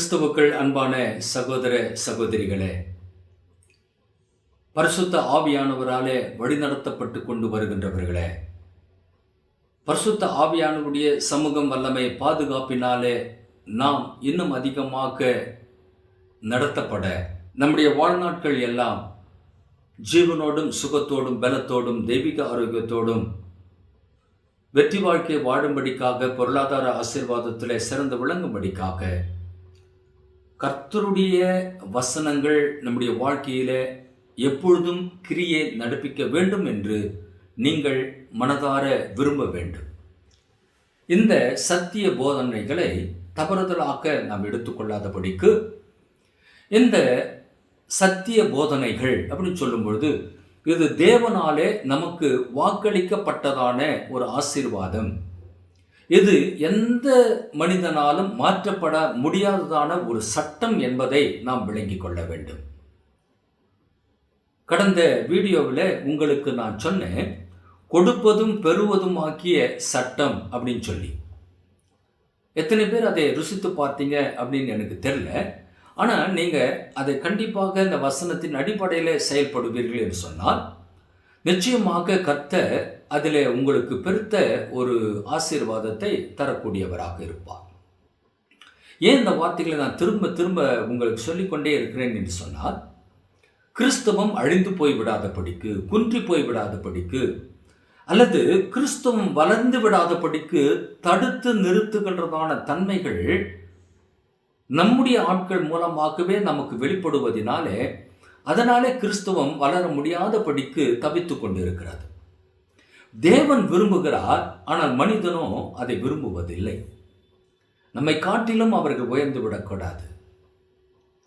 கிறிஸ்துவுக்குள் அன்பான சகோதர சகோதரிகளே பரிசுத்த ஆவியானவராலே வழிநடத்தப்பட்டு கொண்டு வருகின்றவர்களே பரிசுத்த ஆவியானவருடைய சமூகம் வல்லமை பாதுகாப்பினாலே நாம் இன்னும் அதிகமாக நடத்தப்பட நம்முடைய வாழ்நாட்கள் எல்லாம் ஜீவனோடும் சுகத்தோடும் பலத்தோடும் தெய்வீக ஆரோக்கியத்தோடும் வெற்றி வாழ்க்கை வாழும்படிக்காக பொருளாதார ஆசீர்வாதத்தில் சிறந்து விளங்கும்படிக்காக கர்த்தருடைய வசனங்கள் நம்முடைய வாழ்க்கையில் எப்பொழுதும் கிரியை நடப்பிக்க வேண்டும் என்று நீங்கள் மனதார விரும்ப வேண்டும். இந்த சத்திய போதனைகளை தவறுதலாக நாம் எடுத்துக்கொள்ளாதபடிக்கு இந்த சத்திய போதனைகள் அப்படின்னு சொல்லும்பொழுது இது தேவனாலே நமக்கு வாக்களிக்கப்பட்டதான ஒரு ஆசீர்வாதம். இது எந்த மனிதனாலும் மாற்றப்பட முடியாததான ஒரு சட்டம் என்பதை நாம் விளங்கிக் கொள்ள வேண்டும். கடந்த வீடியோவில் உங்களுக்கு நான் சொன்னேன் கொடுப்பதும் பெறுவதும் ஆக்கிய சட்டம் அப்படின்னு சொல்லி. எத்தனை பேர் அதை ருசித்து பார்த்தீங்க அப்படின்னு எனக்கு தெரியல. ஆனால் நீங்கள் அதை கண்டிப்பாக இந்த வசனத்தின் அடிப்படையில் செயல்படுவீர்கள் என்று சொன்னால் நிச்சயமாக கத்த அதில் உங்களுக்கு பெருத்த ஒரு ஆசீர்வாதத்தை தரக்கூடியவராக இருப்பார். ஏன் இந்த வார்த்தைகளை நான் திரும்ப திரும்ப உங்களுக்கு சொல்லிக்கொண்டே இருக்கிறேன் என்று சொன்னால் கிறிஸ்தவம் அழிந்து போய் விடாதபடிக்கு குன்றி போய் விடாதபடிக்கு அல்லது கிறிஸ்தவம் வளர்ந்து விடாதபடிக்கு தடுத்து நிறுத்துகின்றதான தன்மைகள் நம்முடைய ஆட்கள் மூலமாகவே நமக்கு வெளிப்படுவதினாலே அதனாலே கிறிஸ்தவம் வளர முடியாதபடிக்கு தவித்து கொண்டிருக்கிறது. தேவன் விரும்புகிறார் ஆனால் மனிதனோ அதை விரும்புவதில்லை. நம்மை காட்டிலும் அவர்கள் உயர்ந்து விடக்கூடாது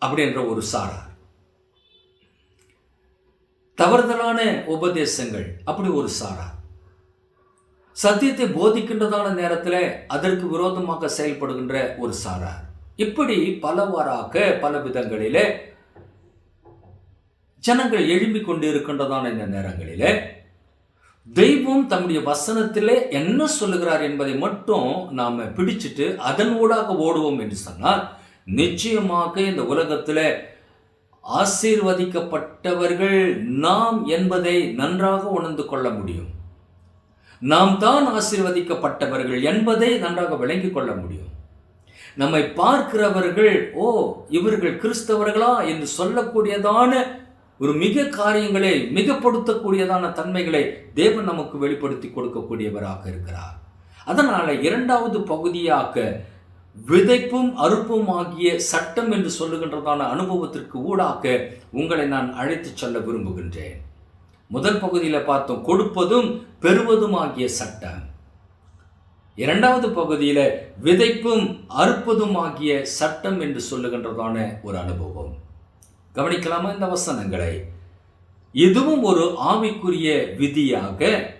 அப்படின்ற ஒரு சாரார். தவறுதலான உபதேசங்கள் அப்படி ஒரு சாரார். சத்தியத்தை போதிக்கின்றதான நேரத்தில் அதற்கு விரோதமாக செயல்படுகின்ற ஒரு சாரார். இப்படி பலவாறாக பல விதங்களிலே ஜனங்கள் எழும்பிக் கொண்டு இருக்கின்றதான இந்த நேரங்களிலே தெய்வம் தம்முடைய வசனத்திலே என்ன சொல்லுகிறார் என்பதை மட்டும் நாம் பிடிச்சிட்டு அதன் ஊடாக ஓடுவோம் என்று சொன்னால் நிச்சயமாக இந்த உலகத்தில் ஆசீர்வதிக்கப்பட்டவர்கள் நாம் என்பதை நன்றாக உணர்ந்து கொள்ள முடியும். நாம் தான் ஆசீர்வதிக்கப்பட்டவர்கள் என்பதை நன்றாக விளங்கிக் கொள்ள முடியும். நம்மை பார்க்கிறவர்கள் ஓ இவர்கள் கிறிஸ்தவர்களா என்று சொல்லக்கூடியதான ஒரு மிக காரியங்களை மிகப்படுத்தக்கூடியதான தன்மைகளை தேவன் நமக்கு வெளிப்படுத்தி கொடுக்கக்கூடியவராக இருக்கிறார். அதனால் இரண்டாவது பகுதியாக விதைப்பும் அறுப்பும் ஆகிய சட்டம் என்று சொல்லுகின்றதான அனுபவத்திற்கு ஊடாக உங்களை நான் அழைத்து செல்ல விரும்புகின்றேன். முதல் பகுதியில் பார்த்தோம் கொடுப்பதும் பெறுவதும் ஆகிய சட்டம். இரண்டாவது பகுதியில் விதைப்பும் அறுப்பதும் ஆகிய சட்டம் என்று சொல்லுகின்றதான ஒரு அனுபவம். கவனிக்கலாமா இந்த வசனங்களை? இதுவும் ஒரு ஆவிக்குரிய விதியாக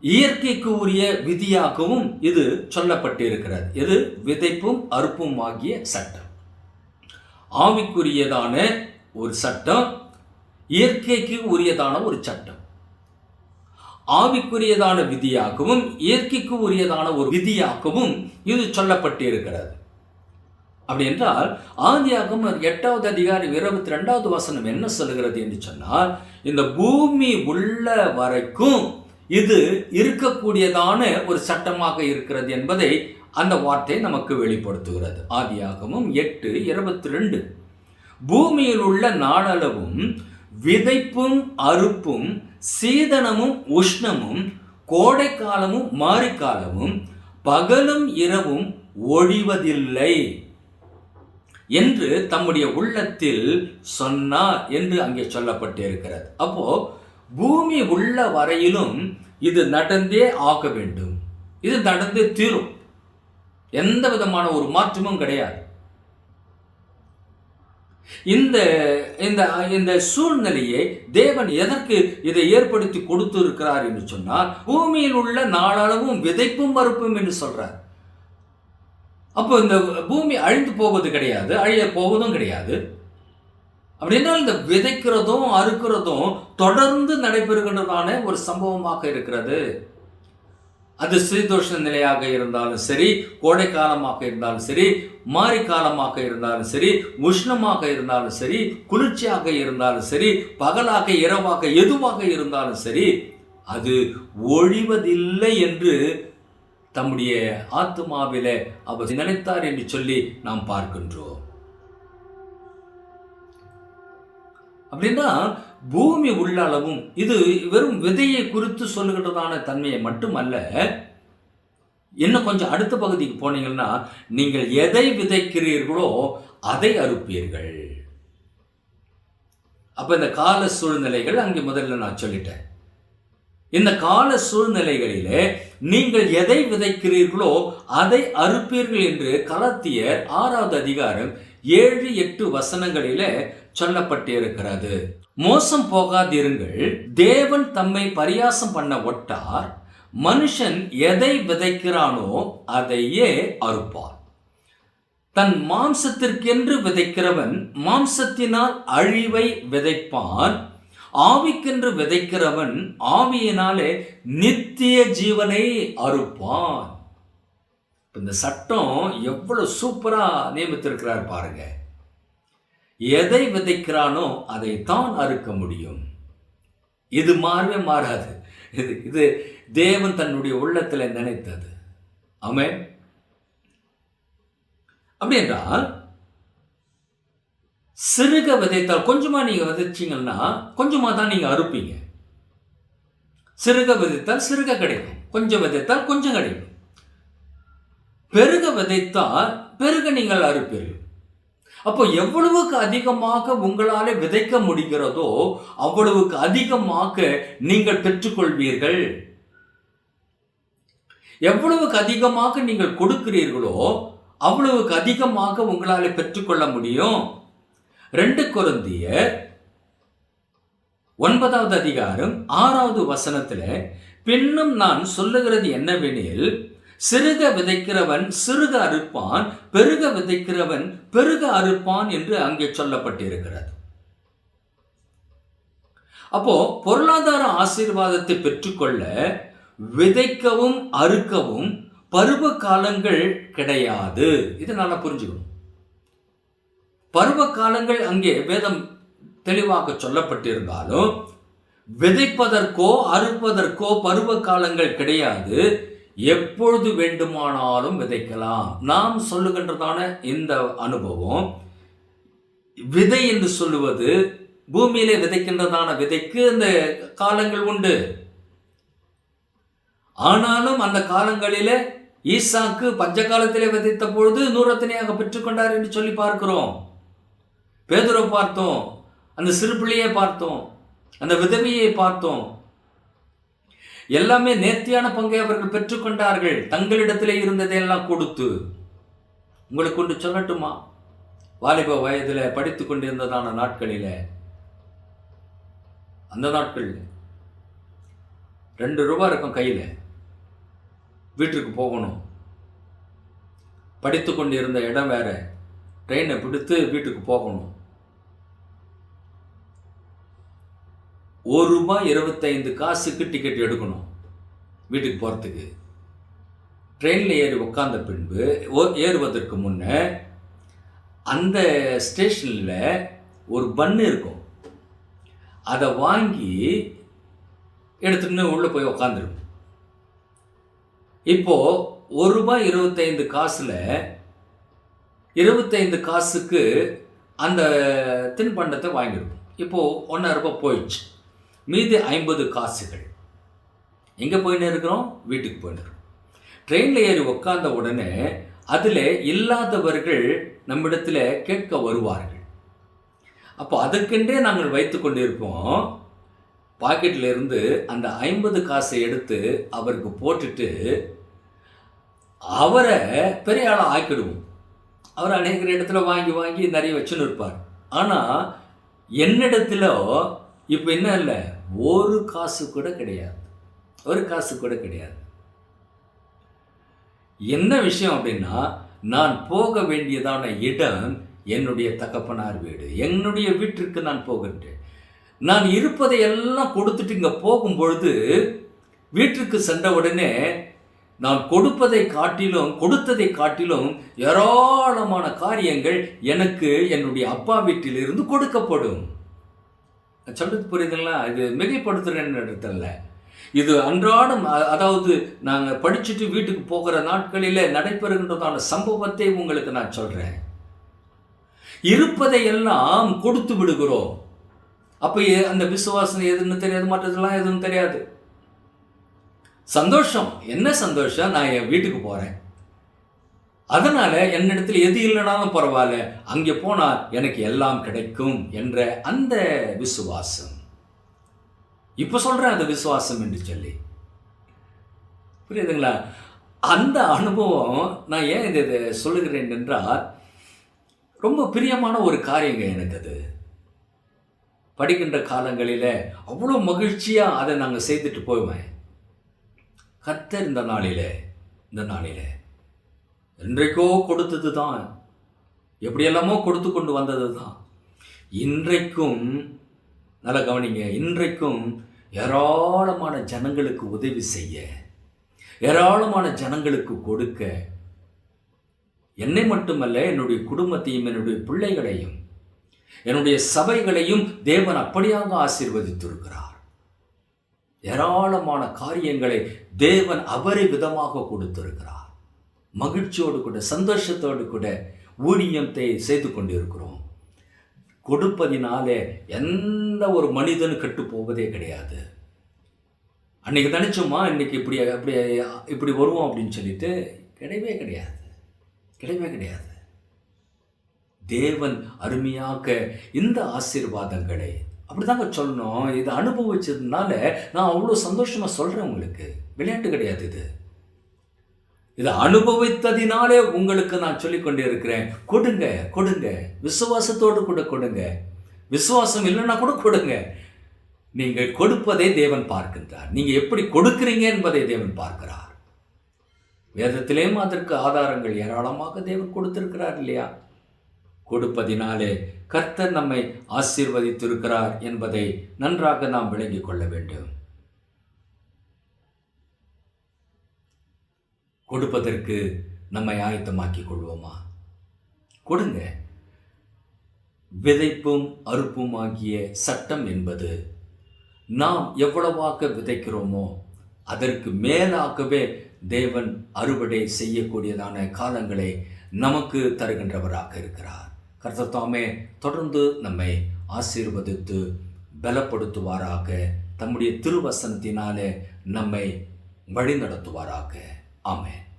இயற்கைக்கு உரிய விதியாகவும் இது சொல்லப்பட்டிருக்கிறது. இது விதைப்பும் அறுப்பும் ஆகிய சட்டம். ஆவிக்குரியதான ஒரு சட்டம் இயற்கைக்கு உரியதான ஒரு சட்டம். ஆவிக்குரியதான விதியாகவும் இயற்கைக்கு உரியதான ஒரு விதியாகவும் இது சொல்லப்பட்டிருக்கிறது. அப்படி என்றால் ஆதியாகம் எட்டாவது அதிகாரம் இருபத்தி ரெண்டாவது வசனம் என்ன சொல்லுகிறது என்று சொன்னால் இந்த பூமி உள்ள வரைக்கும் இது இருக்கக்கூடியதான ஒரு சட்டமாக இருக்கிறது என்பதை அந்த வார்த்தை நமக்கு வெளிப்படுத்துகிறது. ஆதியாகமும் எட்டு இருபத்தி ரெண்டு பூமியில் உள்ள நாளளவும் விதைப்பும் அறுப்பும் சீதனமும் உஷ்ணமும் கோடைக்காலமும் மாரிக்காலமும் பகலும் இரவும் ஒழிவதில்லை. என்று தம்முடைய உள்ளத்தில் சொன்னார் என்று அங்கே சொல்லப்பட்டிருக்கிறது. அப்போ பூமி உள்ள வரையிலும் இது நடந்தே ஆக வேண்டும். இது நடந்தே தீரும். எந்த விதமான ஒரு மாற்றமும் கிடையாது. இந்த இந்த இந்த சூழ்நிலையை தேவன் எதற்கு இதை ஏற்படுத்தி கொடுத்து இருக்கிறார் என்று சொன்னால் பூமியில் உள்ள நாளளவும் விதைப்பும் மறுப்பும் என்று சொல்றார். அப்போ இந்த பூமி அழிந்து போவது கிடையாது அழிய போவதும் கிடையாது. அப்படின்னா இந்த விதைக்கிறதும் அறுக்கிறதும் தொடர்ந்து நடைபெறுகின்றதான ஒரு சம்பவமாக இருக்கிறது. அது சீதோஷ நிலையாக இருந்தாலும் சரி கோடை காலமாக இருந்தாலும் சரி மாரி காலமாக இருந்தாலும் சரி உஷ்ணமாக இருந்தாலும் சரி குளிர்ச்சியாக இருந்தாலும் சரி பகலாக இரவாக எதுவாக இருந்தாலும் சரி அது ஒழிவதில்லை என்று தம்முடைய ஆத்மாவில அவர் நினைத்தார் என்று சொல்லி நாம் பார்க்கின்றோம். அப்படின்னா பூமி உள்ளளவும் இது வெறும் விதையை குறித்து சொல்லுகின்றதான தன்மையை மட்டுமல்ல இன்னும் கொஞ்சம் அடுத்த பகுதிக்கு போனீங்கன்னா நீங்கள் எதை விதைக்கிறீர்களோ அதை அறுப்பீர்கள். அப்ப இந்த கால சூழ்நிலைகள் அங்கே முதல்ல நான் சொல்லிட்டேன். இந்த கால சூழ்நிலைகளிலே நீங்கள் எதை விதைக்கிறீர்களோ அதை அறுப்பீர்கள் என்று கலத்தியர் ஆறாவது அதிகாரம் ஏழு எட்டு வசனங்களிலே சொல்லப்பட்டிருக்கிறது. மோசம் போகாதிருங்கள். தேவன் தம்மை பரியாசம் பண்ண ஒட்டார். மனுஷன் எதை விதைக்கிறானோ அதையே அறுப்பார். தன் மாம்சத்திற்கென்று விதைக்கிறவன் மாம்சத்தினால் அழிவை விதைப்பான். ஆவிக்கென்று விதைக்கிறவன் ஆவியினாலே நித்திய ஜீவனை அறுப்பான். இந்த சட்டம் எவ்வளவு சூப்பரா நியமித்திருக்கிறார் பாருங்க. எதை விதைக்கிறானோ அதை தான் அறுக்க முடியும். இது மாறவே மாறாது. இது இது தேவன் தன்னுடைய உள்ளத்தில் நினைத்தது. ஆமே அப்படி என்றால் சிறுக விதைத்தால் கொஞ்சமாக நீங்கள் விதைச்சீங்கன்னா கொஞ்சமாக தான் நீங்கள் அறுப்பீங்க. சிறுக விதைத்தால் சிறுக கிடைக்கும். கொஞ்சம் விதைத்தால் கொஞ்சம் கிடைக்கும். பெருக விதைத்தால் பெருக நீங்கள் அறுப்பீர்கள். அப்போ எவ்வளவுக்கு அதிகமாக உங்களால் விதைக்க முடிகிறதோ அவ்வளவுக்கு அதிகமாக நீங்கள் பெற்றுக்கொள்வீர்கள். எவ்வளவுக்கு அதிகமாக நீங்கள் கொடுக்கிறீர்களோ அவ்வளவுக்கு அதிகமாக உங்களால் பெற்றுக்கொள்ள முடியும். ரெண்டு குருந்தியர் ஒன்பதாவது அதிகாரம் ஆறாவது வசனத்தில் பின்னும் நான் சொல்லுகிறது என்னவெனில் சிறுக விதைக்கிறவன் சிறுக அறுப்பான் பெருக விதைக்கிறவன் பெருக அறுப்பான் என்று அங்கே சொல்லப்பட்டிருக்கிறது. அப்போ பொருளாதார ஆசீர்வாதத்தை பெற்றுக்கொள்ள விதைக்கவும் அறுக்கவும் பருவ காலங்கள் கிடையாது. இதை நல்லா புரிஞ்சுக்கணும். பருவ காலங்கள் அங்கே வேதம் தெளிவாக சொல்லப்பட்டிருந்தாலும் விதைப்பதற்கோ அறுப்பதற்கோ பருவ காலங்கள் கிடையாது. எப்பொழுது வேண்டுமானாலும் விதைக்கலாம். நாம் சொல்லுகின்றதான இந்த அனுபவம் விதை என்று சொல்லுவது பூமியிலே விதைக்கின்றதான விதைக்கு இந்த காலங்கள் உண்டு. ஆனாலும் அந்த காலங்களிலே ஈசாக்கு பஞ்ச காலத்திலே விதைத்த பொழுது நூறத்தினையாக பெற்றுக்கொண்டார் என்று சொல்லி பார்க்கிறோம். பேதுரை பார்த்தோம் அந்த சிறுபிள்ளையை பார்த்தோம் அந்த விதவியை பார்த்தோம். எல்லாமே நேர்த்தியான பங்கை அவர்கள் பெற்றுக்கொண்டார்கள் தங்களிடத்திலே இருந்ததையெல்லாம் கொடுத்து. உங்களுக்கு ஒன்று சொல்லட்டுமா? வாலிப வயதில் படித்து கொண்டிருந்ததான நாட்களில். அந்த நாட்களில். ரெண்டு ரூபா இருக்கும் கையில். வீட்டுக்கு போகணும். படித்து கொண்டிருந்த இடம் வேற. ட்ரெயினை பிடித்து வீட்டுக்கு போகணும். ஒரு ரூபாய் இருபத்தைந்து காசுக்கு டிக்கெட் எடுக்கணும். வீட்டுக்கு போகிறதுக்கு ட்ரெயினில் ஏறி உட்காந்த பின்பு ஓ- ஏறுவதற்கு முன்னே அந்த ஸ்டேஷனில் ஒரு பன்னு இருக்கும். அதை வாங்கி எடுத்துன்னு உள்ளே போய் உக்காந்துருக்கும் இப்போது ஒரு ரூபாய் இருபத்தைந்து காசில் இருபத்தைந்து காசுக்கு அந்த தின்பண்டத்தை வாங்கிடுவோம் இப்போது ஒன்றரை ரூபாய் போயிடுச்சு. மீதி ஐம்பது காசுகள். எங்கே போயின்னு இருக்கிறோம்? வீட்டுக்கு போயின்னு ட்ரெயினில் ஏறி உட்காந்த உடனே அதில் இல்லாதவர்கள் நம்மிடத்தில் கேட்க வருவார்கள். அப்போ அதற்கென்றே நாங்கள் வைத்து கொண்டிருப்போம். பாக்கெட்டில் இருந்து அந்த ஐம்பது காசை எடுத்து அவருக்கு போட்டுட்டு அவரை பெரிய ஆளாக ஆக்கிடுவோம். அவர் அநேக இடத்துல வாங்கி வாங்கி நிறைய வச்சுன்னு இருப்பார். ஆனால் என்னிடத்துல இப்போ என்ன இல்லை? ஒரு காசு கூட கிடையாது. ஒரு காசு கூட கிடையாது. என்ன விஷயம் அப்படின்னா நான் போக வேண்டியதான இடம் என்னுடைய தகப்பனார் வீடு. என்னுடைய வீட்டிற்கு நான் போகின்றேன். நான் இருப்பதை எல்லாம் கொடுத்துட்டு இங்கே போகும்பொழுது வீட்டிற்கு சென்ற உடனே நான் கொடுப்பதை காட்டிலும் கொடுத்ததை காட்டிலும் ஏராளமான காரியங்கள் எனக்கு என்னுடைய அப்பா வீட்டிலிருந்து கொடுக்கப்படும். சொல்றது புரியுதுங்களா? இது மிகைப்படுத்துறேன்னு இது அன்றாடம் அதாவது நாங்கள் படிச்சுட்டு வீட்டுக்கு போகிற நாட்களில் நடைபெறுகின்றதான சம்பவத்தை உங்களுக்கு நான் சொல்கிறேன் இருப்பதை எல்லாம் கொடுத்து விடுகிறோம். அப்போ அந்த விசுவாசம் எதுன்னு தெரியாது மற்றதெல்லாம் எதுவும் தெரியாது. சந்தோஷம். என்ன சந்தோஷம்? நான் என் வீட்டுக்கு போகிறேன் அதனால என்னிடத்தில் எது இல்லைனாலும் பரவாயில்ல. அங்கே போனால் எனக்கு எல்லாம் கிடைக்கும் என்ற அந்த விசுவாசம். இப்போ சொல்கிறேன் அந்த விசுவாசம் என்று சொல்லி. புரியுதுங்களா? அந்த அனுபவம் நான் ஏன் இதை இதை சொல்லுகிறேன் என்றால் ரொம்ப பிரியமான ஒரு காரியங்க எனக்கு அது. படிக்கின்ற காலங்களில் அவ்வளோ மகிழ்ச்சியாக அதை நாங்கள் செய்துட்டு போவேன். கத்தர் இந்த நாளிலே இந்த நாளில். என்றைக்கோ கொடுத்தது தான் எப்படியெல்லாமோ கொடுத்து கொண்டு வந்தது தான் இன்றைக்கும் நல்லா கவனிங்க இன்றைக்கும் ஏராளமான ஜனங்களுக்கு உதவி செய்ய ஏராளமான ஜனங்களுக்கு கொடுக்க என்னை மட்டுமல்ல என்னுடைய குடும்பத்தையும் என்னுடைய பிள்ளைகளையும் என்னுடைய சபைகளையும் தேவன் அப்படியாக ஆசீர்வதித்திருக்கிறார். ஏராளமான காரியங்களை தேவன் அவரை விதமாக கொடுத்திருக்கிறார். மகிழ்ச்சியோடு கூட சந்தோஷத்தோடு கூட ஊழியத்தை செய்து கொண்டிருக்கிறோம். கொடுப்பதினாலே எந்த ஒரு மனிதனும் கெட்டு போவதே கிடையாது. அன்னைக்கு நினச்சோமா இன்னைக்கு இப்படி அப்படி இப்படி வருவோம் அப்படின்னு சொல்லிட்டு கிடையவே கிடையாது. கிடையவே கிடையாது. தேவன் அருமையாக இந்த ஆசீர்வாதங்களை அப்படிதாங்க சொல்லணும். இதை அனுபவிச்சதுனால நான் அவ்வளோ சந்தோஷமாக சொல்கிறேன் உங்களுக்கு. விளையாட்டு கிடையாது இது. இதை அனுபவித்ததினாலே உங்களுக்கு நான் சொல்லிக்கொண்டே இருக்கிறேன் கொடுங்க கொடுங்க. விசுவாசத்தோடு கூட கொடுங்க. விசுவாசம் இல்லைன்னா கூட கொடுங்க. நீங்கள் கொடுப்பதை தேவன் பார்க்கின்றார். நீங்கள் எப்படி கொடுக்குறீங்க என்பதை தேவன் பார்க்கிறார். வேதத்திலேயும் அதற்கு ஆதாரங்கள் ஏராளமாக தேவன் கொடுத்திருக்கிறார் இல்லையா? கொடுப்பதினாலே கர்த்தர் நம்மை ஆசீர்வதித்திருக்கிறார் என்பதை நன்றாக நாம் விளங்கிக் கொள்ள வேண்டும். கொடுப்பதற்கு நம்மை ஆயத்தமாக்கிக் கொள்வோமா? கொடுங்க. விதைப்பும் அறுப்பும் ஆகிய சட்டம் என்பது நாம் எவ்வளவாக விதைக்கிறோமோ அதற்கு மேலாகவே தேவன் அறுவடை செய்யக்கூடியதான காலங்களை நமக்கு தருகின்றவராக இருக்கிறார். கர்த்தத்தாமே தொடர்ந்து நம்மை ஆசீர்வதித்து பலப்படுத்துவாராக. தம்முடைய திருவசனத்தினாலே நம்மை வழிநடத்துவாராக. Amen.